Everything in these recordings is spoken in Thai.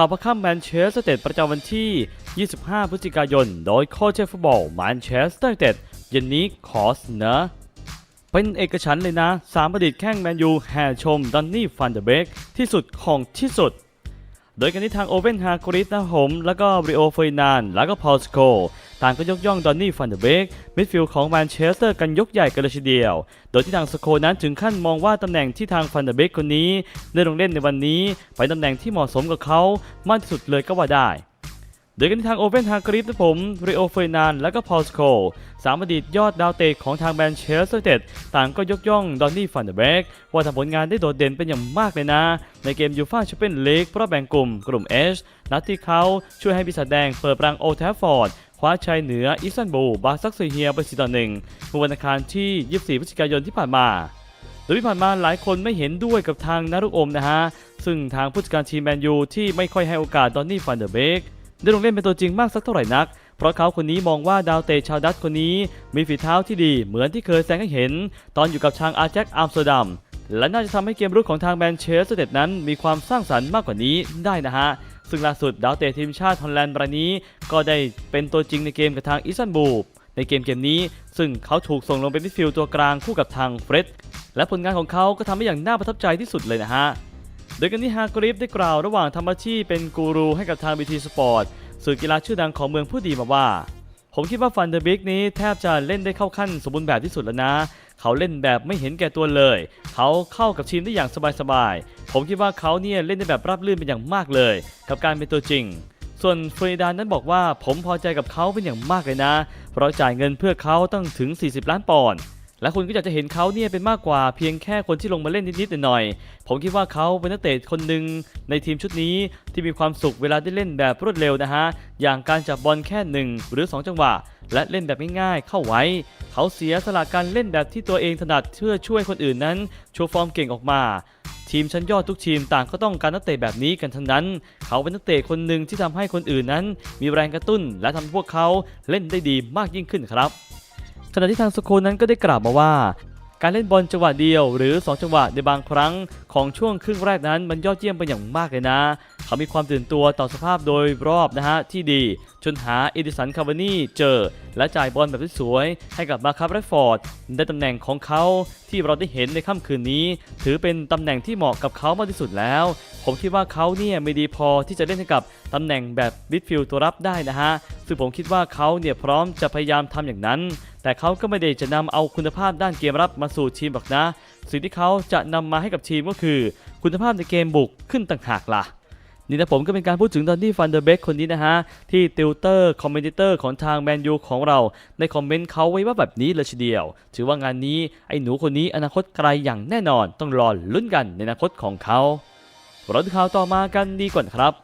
ข่าวพระค่ำแมนเชสเตอร์เต็ดประจำวันที่ 25 พฤศจิกายน โดยโค้ชเชฟฟุตบอลแมนเชสเตอร์เต็ดเย็นนี้ขอเสนอเป็นเอกฉันเลยนะ สามประดิษฐ์แข้งแมนยูแห่ชมดันนี่ฟันเดเบกที่สุดของที่สุด โดยกันที่ทางโอเวนฮากริสนะผม แล้วก็บริโอเฟยนาน แล้วก็พอลสโก ต่างก็ยกย่องดอนนี่ฟันเดเบกมิดฟิลด์ของแมนเชสเตอร์กันยกใหญ่กันเลยทีเดียว โดยที่ทางสโคนั้นถึงขั้นมองว่าตำแหน่งที่ทางฟันเดเบกคนนี้ได้ลงเล่นในวันนี้ไปตำแหน่งที่เหมาะสมกับเขามากที่สุดเลยก็ว่าได้โดยกันที่ทางโอเวนฮากริสนะผมริโอเฟยนาน และก็พอลสโกสามอดีตยอดดาวเตะของทางแมนเชสเตอร์เต็ดต่างก็ยกย่องดอนนี่ฟันเดเบกว่าทำผลงานได้โดดเด่นเป็นอย่างมากเลยนะ ในเกมยูฟ่าแชมเปี้ยนลีกรอบแบ่งกลุ่มกลุ่ม H นัดที่เขาช่วยให้ปีศาจแดงเปิดรังโอแทฟฟอร์ด คว้าชัยเหนืออิสตันบูลบาซักเซเฮียไป4ต่อ1เมื่อวันอังคารที่ 24พฤศจิกายนที่ผ่านมา โดยที่ผ่านมาหลายคนไม่เห็นด้วยกับทางนารุกอมนะฮะ ซึ่งทางผู้จัดการทีมแมนยูที่ไม่ค่อยให้โอกาสดอนนี่ฟันเดอร์เบกได้ลงเล่นเป็นตัวจริงมากสักเท่าไหร่นัก เพราะเขาคนนี้มองว่าดาวเตะชาวดัตคนนี้ มีฝีเท้าที่ดีเหมือนที่เคยแสดงให้เห็น ตอนอยู่กับทางอาแจ็คอัมสเตอร์ดัมและน่าจะทำให้เกมรุกของทางแมนเชสเตอร์เดนั้นมีความสร้างสรรค์มากกว่านี้ได้นะฮะ ซึ่งล่าสุดดาวเตะทีมชาติฮอลแลนด์รายนี้ก็ได้เป็นตัวจริงในเกมกับทางอิสตันบูลในเกมเกมนี้ ซึ่งเขาถูกส่งลงเป็นมิดฟิลด์ตัวกลางคู่กับทางเฟร็ดและผลงานของเขาก็ทำให้อย่างน่าประทับใจที่สุดเลยนะฮะ โดยกันที่ฮากริฟได้กล่าวระหว่างทำอาชีพเป็นกูรูให้กับทางบีทีสปอร์ตสื่อกีฬาชื่อดังของเมืองผู้ดีมาว่า ผมคิดว่าฟันเดอร์บิกนี้แทบจะเล่นได้เข้าขั้นสมบูรณ์แบบที่สุดแล้วนะ เขาเล่นแบบไม่เห็นแก่ตัวเลย เขาเข้ากับทีมได้อย่างสบายๆ ผมคิดว่าเขาเนี่ยเล่นได้แบบราบรื่นเป็นอย่างมากเลย กับการเป็นตัวจริง ส่วนฟรีดานนั้นบอกว่าผมพอใจกับเขาเป็นอย่างมากเลยนะ เพราะจ่ายเงินเพื่อเขาตั้งถึง 40 ล้านปอนด์และคุณก็อยากจะเห็นเขาเนี่ยเป็นมากกว่าเพียงแค่คนที่ลงมาเล่นนิดๆหน่อยๆผมคิดว่าเขาเป็นนักเตะคนหนึ่งในทีมชุดนี้ที่มีความสุขเวลาได้เล่นแบบรวดเร็วนะฮะ อย่างการจับบอลแค่หนึ่งหรือ 2 จังหวะ และเล่นแบบง่ายๆเข้าไว้ เขาเสียสละการเล่นแบบที่ตัวเองถนัดเพื่อช่วยคนอื่นนั้นโชว์ฟอร์มเก่งออกมา ทีมชั้นยอดทุกทีมต่างก็ต้องการนักเตะแบบนี้กันทั้งนั้น เขาเป็นนักเตะคนหนึ่งที่ทำให้คนอื่นนั้น มีแรงกระตุ้น และทำให้พวกเขาเล่นได้ดีมากยิ่งขึ้นครับขณะที่ทางสโคนั้นก็ได้กล่าวมาว่า การเล่นบอลจังหวะเดียว หรือ 2 จังหวะในบางครั้งของช่วงครึ่งแรกนั้นมันยอดเยี่ยมเป็นอย่างมากเลยนะ เขามีความตื่นตัวต่อสภาพโดยรอบนะฮะที่ดี จนหาเอดิสันคาร์วานี่เจอ และจ่ายบอลแบบสวยให้กับมาคาร์แรดฟอร์ดได้ตำแหน่งของเขาที่เราได้เห็นในค่ำคืนนี้ ถือเป็นตำแหน่งที่เหมาะกับเขามากที่สุดแล้ว ผมคิดว่าเขาเนี่ยไม่ดีพอที่จะเล่นให้กับตำแหน่งแบบมิดฟิลด์ตัวรับได้นะฮะซึ่งผมคิดว่าเขาเนี่ยพร้อมจะพยายามทำอย่างนั้น แต่เขาก็ไม่ได้จะนำเอาคุณภาพด้านเกมรับมาสู่ทีมหรอกนะ สิ่งที่เขาจะนำมาให้กับทีมก็คือ คุณภาพในเกมบุกขึ้นต่างหากล่ะนี่นะผมก็เป็นการพูดถึงดอนนี่ฟันเดอร์เบกคนนี้นะฮะ ที่ติวเตอร์คอมเมนเตอร์ของทางแมนยูของเราในคอมเมนต์เขาไว้ว่าแบบนี้เลยทีเดียว ถือว่างานนี้ไอ้หนูคนนี้อนาคตไกลอย่างแน่นอนต้องรอลุ้นกันในอนาคตของเขาเราดูข่าวต่อมากันดีกว่าครับ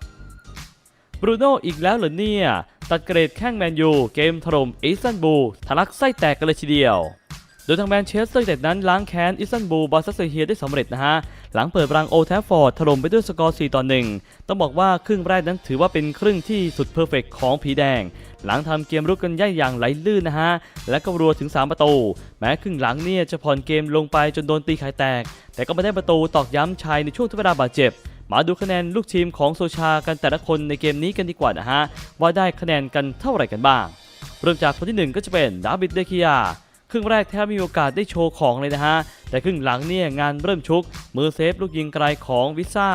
บรูโน่อีกแล้วเหรอเนี่ย ตัดเกรดแข้งแมนยูเกมถล่มอิสตันบูลทะลักไส้แตกกันเลยทีเดียว โดยทางแมนเชสเตอร์ยูไนเต็ดนั้นล้างแค้นอิสตันบูลบาซัสเซเฮียได้สำเร็จนะฮะ หลังเปิดรังโอแทฟฟอร์ดถล่มไปด้วยสกอร์ 4 ต่อ 1 ต้องบอกว่าครึ่งแรกนั้นถือว่าเป็นครึ่งที่สุดเพอร์เฟกของผีแดง หลังทำเกมรุกกันย่ายอย่างไหลลื่นนะฮะ และก็รัวถึง 3 ประตู แม้ครึ่งหลังเนี่ยจะผ่อนเกมลงไปจนโดนตีไข่แตก แต่ก็ไม่ได้ประตูตอกย้ำชัยในช่วงทดเวลาบาดเจ็บ มาดูคะแนนลูกทีมของโซชากันแต่ละคนในเกมนี้กันดีกว่านะฮะ ว่าได้คะแนนกันเท่าไหร่กันบ้าง เริ่มจากคนที่หนึ่งก็จะเป็นดาวิดเดคิยาครึ่งแรกแทบมีโอกาสได้โชว์ของเลยนะฮะ แต่ครึ่งหลังเนี่ยงานเริ่มชุก มือเซฟลูกยิงไกลของวิซ่า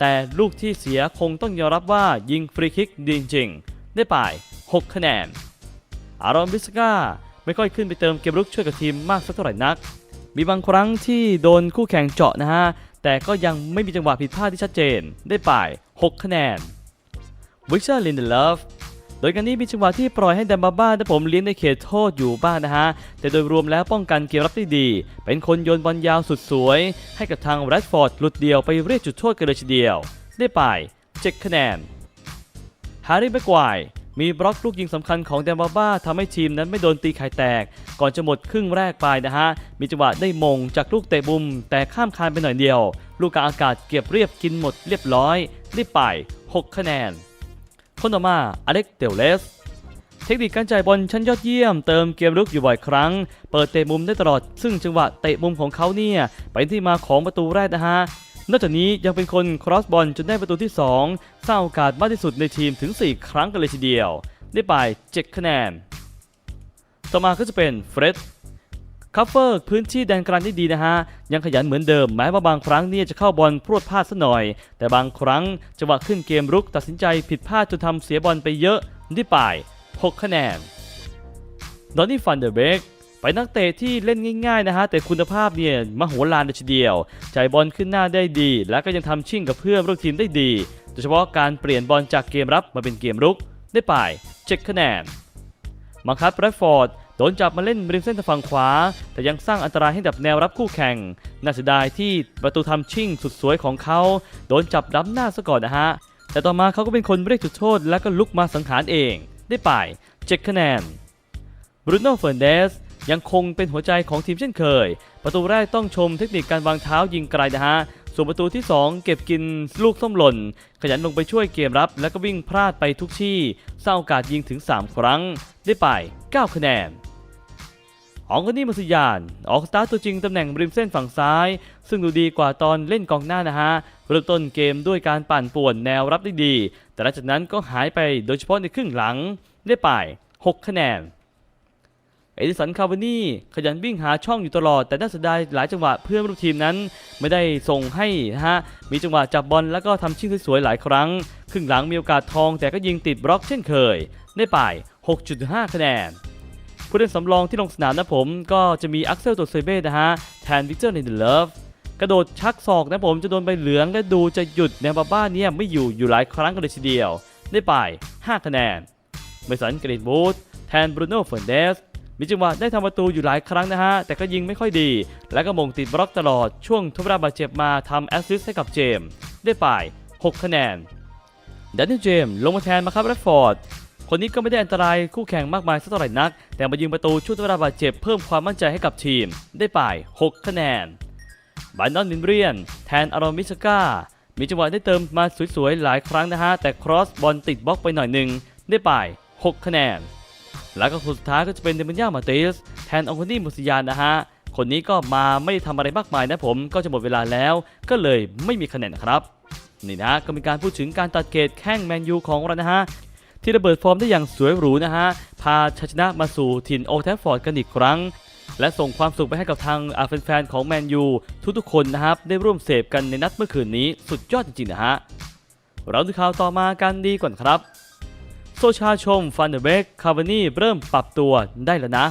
แต่ลูกที่เสียคงต้องยอมรับว่ายิงฟรีคิกดีจริง ได้ไป 6 คะแนน อารอนบิสกาไม่ค่อยขึ้นไปเติมเกมรุกช่วยกับทีมมากสักเท่าไหร่นัก มีบางครั้งที่โดนคู่แข่งเจาะนะฮะ แต่ก็ยังไม่มีจังหวะผิดพลาดที่ชัดเจนได้ไป 6 คะแนนวิกเชอร์ลินเดเลฟโดยการนี้มีจังหวะที่ปล่อยให้แดมบาบ้าได้ผมเลี้ยงในเขตโทษอยู่บ้างนะฮะ แต่โดยรวมแล้วป้องกันเกมรับได้ดี เป็นคนโยนบอลยาวสุดสวย ให้กับทางแรดฟอร์ดหลุดเดียวไปเรียกจุดโทษกันเลยทีเดียว ได้ไป 7 คะแนนแฮร์รี่แม็กควาย มีบล็อกลูกยิงสำคัญของแดมบาบ้าทำให้ทีมนั้นไม่โดนตีไข่แตก ก่อนจะหมดครึ่งแรกไปนะฮะ มีจังหวะได้มงจากลูกเตะมุม แต่ข้ามคานไปหน่อยเดียว ลูกกาอากาศเก็บเรียบกินหมดเรียบร้อยได้ไป 6 คะแนน คนต่อมาอเล็กเตลเลสเทคนิคการจ่ายบอลชั้นยอดเยี่ยมเติมเกมรุกอยู่บ่อยครั้ง เปิดเตะมุมได้ตลอด ซึ่งจังหวะเตะมุมของเขาเนี่ยเป็นที่มาของประตูแรกนะฮะ นอกจากนี้ยังเป็นคนครอสบอลจนได้ประตูที่ 2 สร้างโอกาสมากที่สุดในทีมถึง 4 ครั้งกันเลยทีเดียว ได้ไป 7 คะแนน ต่อมาก็จะเป็นเฟร็ดคัฟเฟอร์พื้นที่แดนกลางได้ดีนะฮะ ยังขยันเหมือนเดิมแม้ว่าบางครั้งเนี่ยจะเข้าบอลพรวดพลาดซะหน่อย แต่บางครั้งจังหวะขึ้นเกมรุกตัดสินใจผิดพลาดจนทำเสียบอลไปเยอะได้ไป 6 คะแนนดอนนี่ฟันเดอร์เบก ไปนักเตะที่เล่นง่ายๆนะฮะแต่คุณภาพเนี่ยมโหฬารเลยทีเดียวจ่ายบอลขึ้นหน้าได้ดี และก็ยังทำชิ่งกับเพื่อนร่วมทีมได้ดี โดยเฉพาะการเปลี่ยนบอลจากเกมรับมาเป็นเกมรุกได้ไป7คะแนนมาคัสแรดฟอร์ดโดนจับมาเล่นริมเส้นทางฝั่งขวา แต่ยังสร้างอันตรายให้กับแนวรับคู่แข่ง น่าเสียดายที่ประตูทำชิ่งสุดสวยของเขาโดนจับล้ำหน้าซะก่อนนะฮะ แต่ต่อมาเขาก็เป็นคนเรียกจุดโทษ แล้วก็ลุกมาสังหารเอง ได้ไป7คะแนนบรูโน่เฟอร์เดส ยังคงเป็นหัวใจของทีมเช่นเคย ประตูแรกต้องชมเทคนิคการวางเท้ายิงไกลนะฮะ ส่วนประตูที่ 2 เก็บกินลูกส้มหล่น ขยันลงไปช่วยเกมรับ แล้วก็วิ่งพลาดไปทุกที่สร้างโอกาสยิงถึง 3 ครั้ง ได้ไป 9 คะแนนอองกนี่มัสยาน ออกสตาร์ตัวจริงตำแหน่งริมเส้นฝั่งซ้าย ซึ่งดูดีกว่าตอนเล่นกองหน้านะฮะ เริ่มต้นเกมด้วยการปั่นป่วนแนวรับได้ดี แต่หลังจากนั้นก็หายไปโดยเฉพาะในครึ่งหลังได้ไป 6 คะแนน เอดิสันคาร์วานี่ขยันวิ่งหาช่องอยู่ตลอดแต่น่าเสียดายหลายจังหวะเพื่อนร่วมทีมนั้น ไม่ได้ส่งให้นะฮะมีจังหวะจับบอลแล้วก็ทำชิ่งสวยๆหลายครั้ง ครึ่งหลังมีโอกาสทองแต่ก็ยิงติดบล็อกเช่นเคย ได้ไป6.5 คะแนนผู้เล่นสำรองที่ลงสนามนะผมก็จะมีอักเซลตัวเซเบ้นะฮะแทนวิกเตอร์ในเดอะเลิฟกระโดดชักศอกนะผมจะโดนใบเหลืองและดูจะหยุดแนวบาบ้าเนี่ยไม่อยู่อยู่หลายครั้งกันเลยทีเดียว ได้ไป 5 คะแนนเมสันกรีนวูดแทนบรูโน่เฟร์นเดส มีจังหวะได้ทำประตูอยู่หลายครั้งนะฮะ แต่ก็ยิงไม่ค่อยดี และก็มงติดบล็อกตลอดช่วงทุบราบาดเจ็บมาทำแอสซิสต์ให้กับเจมส์ได้ไป6คะแนนดันนี่เจมส์ลงมาแทนมาครับแรดฟอร์ดคนนี้ก็ไม่ได้อันตรายคู่แข่งมากมายสักเท่าไหร่นัก แต่มายิงประตูช่วยทุบราบาดเจ็บเพิ่มความมั่นใจให้กับทีม ได้ไป6คะแนนบานดอนวินเรียน แทนอารอมิสก้ามีจังหวะได้เติมมาสวยๆหลายครั้งนะฮะแต่ครอสบอลติดบล็อกไปหน่อยหนึ่งได้ไป6คะแนน แล้วก็คนสุดท้ายก็จะเป็นเดมิย่ามาเตสแทนองคนี่มุสยานนะฮะ คนนี้ก็มาไม่ได้ทำอะไรมากมายนะผมก็จะหมดเวลาแล้ว ก็เลยไม่มีคะแนนครับนี่นะก็มีการพูดถึงการตัดเกรดแข้งแมนยูของเรานะฮะที่ระเบิดฟอร์มได้อย่างสวยหรูนะฮะ พาชัยชนะมาสู่ถิ่นโอแทฟฟอร์ดกันอีกครั้ง และส่งความสุขไปให้กับทางแฟนๆของแมนยูทุกๆคนนะครับ ได้ร่วมเสพกันในนัดเมื่อคืนนี้สุดยอดจริงๆนะฮะ เราดูข่าวต่อมากันดีก่อนครับ โซชาชมฟันเดเบกคาร์วานี่เริ่มปรับตัวได้แล้วนะ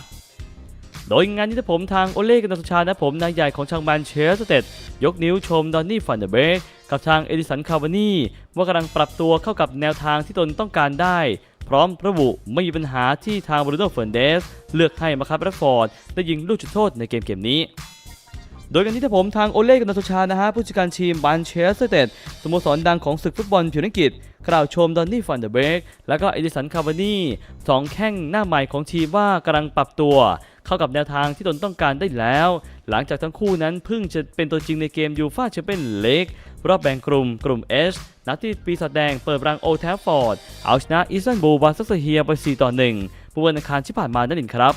โดยงานนี้นะผมทางโอเล่กันโซชานะผมนายใหญ่ของชางแมนเชสเตดยกนิ้วชมดอนนี่ฟันเดเบกกับทางเอดิสันคาร์วานี่ว่ากำลังปรับตัวเข้ากับแนวทางที่ตนต้องการได้พร้อมระบุไม่มีปัญหาที่ทางบรูโน่เฟร์นเดส เลือกให้มาครับแรดฟอร์ด ได้ยิงลูกจุดโทษในเกมเกมนี้ โดยกันที่ถ้าผมทางโอเล่กันโซชานะฮะผู้จัดการทีมบันเชสเตดสโมสรดังของศึกฟุตบอลผิวนังกฤษกล่าวชมดอนนี่ฟันเดอร์เบกแล้วก็เอดิสันคาร์วานี่สองแข้งหน้าใหม่ของทีมว่ากำลังปรับตัว เข้ากับแนวทางที่ตนต้องการได้แล้ว หลังจากทั้งคู่นั้นเพิ่งจะเป็นตัวจริงในเกมยูฟ่าแชมเปี้ยนลีกรอบแบ่งกลุ่มกลุ่ม H นัดที่ปีศาจแดงเปิดรังโอแทฟฟอร์ดเอาชนะอิสตันบูลบาซักเฮียไป 4 ต่อ 1เมื่อวันอังคารที่ผ่านมานั่นเองครับ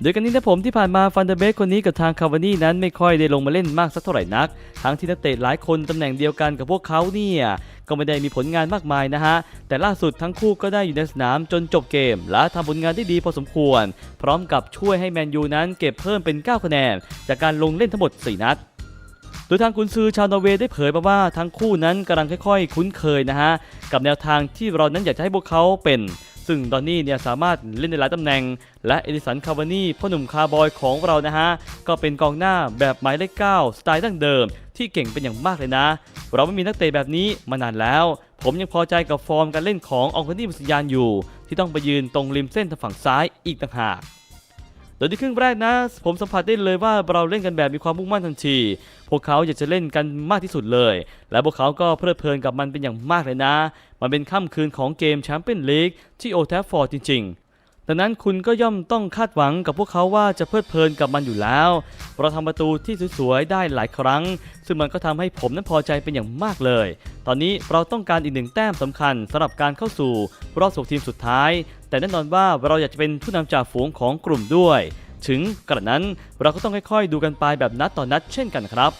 โดยกันนี้นะผมที่ผ่านมาฟันเดอร์เบกคนนี้กับทางคาวานี่นั้นไม่ค่อยได้ลงมาเล่นมากสักเท่าไหร่นัก ทั้งที่นักเตะหลายคนตำแหน่งเดียวกันกับพวกเขาเนี่ยก็ไม่ได้มีผลงานมากมายนะฮะ แต่ล่าสุดทั้งคู่ก็ได้อยู่ในสนามจนจบเกม และทำผลงานได้ดีพอสมควร พร้อมกับช่วยให้แมนยูนั้นเก็บเพิ่มเป็น 9 คะแนน จากการลงเล่นทั้งหมด 4 นัดโดยทางกุนซือชาวนอร์เวย์ได้เผยมาว่าทั้งคู่นั้นกำลังค่อยๆ คุ้นเคยนะฮะ กับแนวทางที่เรานั้นอยากจะให้พวกเขาเป็น ซึ่งดอนนี่เนี่ยสามารถเล่นในหลายตำแหน่ง และเอดิสันคาวานี่พ่อหนุ่มคาร์บอยของเรานะฮะ ก็เป็นกองหน้าแบบหมายเลข9สไตล์ดั้งเดิม ที่เก่งเป็นอย่างมากเลยนะ เราไม่มีนักเตะแบบนี้มานานแล้ว ผมยังพอใจกับฟอร์มการเล่นขององคนี่มุสยานอยู่ ที่ต้องไปยืนตรงริมเส้นทางฝั่งซ้ายอีกต่างหากโดยที่ครึ่งแรกนะ ผมสัมผัสได้เลยว่าเราเล่นกันแบบมีความมุ่งมั่นทันที พวกเขาอยากจะเล่นกันมากที่สุดเลย และพวกเขาก็เพลิดเพลินกับมันเป็นอย่างมากเลยนะ มันเป็นค่ำคืนของเกมแชมเปี้ยนลีกที่โอแทฟฟอร์ดจริง ๆ ดังนั้นคุณก็ย่อมต้องคาดหวังกับพวกเขาว่าจะเพลิดเพลินกับมันอยู่แล้ว เราทำประตูที่สวยๆได้หลายครั้ง ซึ่งมันก็ทำให้ผมนั้นพอใจเป็นอย่างมากเลย ตอนนี้เราต้องการอีกหนึ่งแต้มสำคัญสำหรับการเข้าสู่รอบสู่ทีมสุดท้าย แต่แน่นอนว่าเราอยากจะเป็นผู้นำจ่าฝูงของกลุ่มด้วย ถึงกระนั้นเราก็ต้องค่อยๆดูกันไปแบบนัดต่อนนัดเช่นกันครับ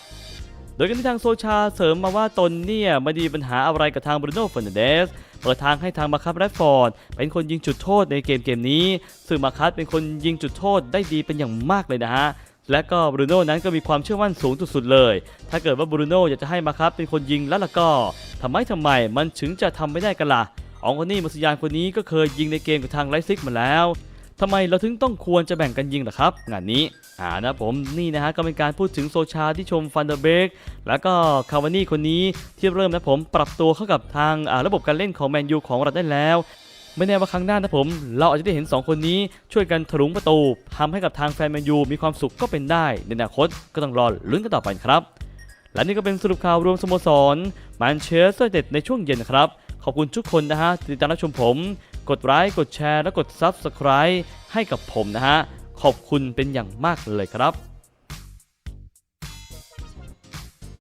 โดยกันที่ทางโซชาเสริมมาว่าตนเนี่ยไม่ได้มีปัญหาอะไรกับทางบรูโน่เฟอร์นันเดสเปิดทางให้ทางมาคัสแรดฟอร์ดเป็นคนยิงจุดโทษในเกมเกมนี้ ซึ่งมาคัสเป็นคนยิงจุดโทษได้ดีเป็นอย่างมากเลยนะฮะและก็บรูโน่นั้นก็มีความเชื่อมั่นสูงสุดๆเลย ถ้าเกิดว่าบรูโน่อยากจะให้มาคัสเป็นคนยิงแล้วล่ะก็ทำไมทำไมมันถึงจะทำไม่ได้กันล่ะอองคนนี้มัสยานคนนี้ก็เคยยิงในเกมกับทางไลซิกมาแล้ว ทำไมเราถึงต้องควรจะแบ่งกันยิงล่ะครับ งานนี้อ่านะผมนี่นะฮะก็เป็นการพูดถึงโซชาที่ชมฟันเดอร์เบกแล้วก็คาวานี่คนนี้ที่เริ่มนะผมปรับตัวเข้ากับทางระบบการเล่นของแมนยูของเราได้แล้วไม่แน่ว่าครั้งหน้านะผม เราอาจจะได้เห็น 2 คนนี้ช่วยกันถลุงประตูทำให้กับทางแฟนแมนยูมีความสุขก็เป็นได้ ในอนาคตก็ต้องรอลุ้นกันต่อไปครับ และนี่ก็เป็นสรุปข่าวรวมสโมสรแมนเชสเตอร์เด็ดในช่วงเย็นครับ ขอบคุณทุกคนนะฮะที่ติดตามรับชมผม กดไลค์กดแชร์และกด Subscribe ให้กับผมนะฮะ ขอบคุณเป็นอย่างมากเลยครับ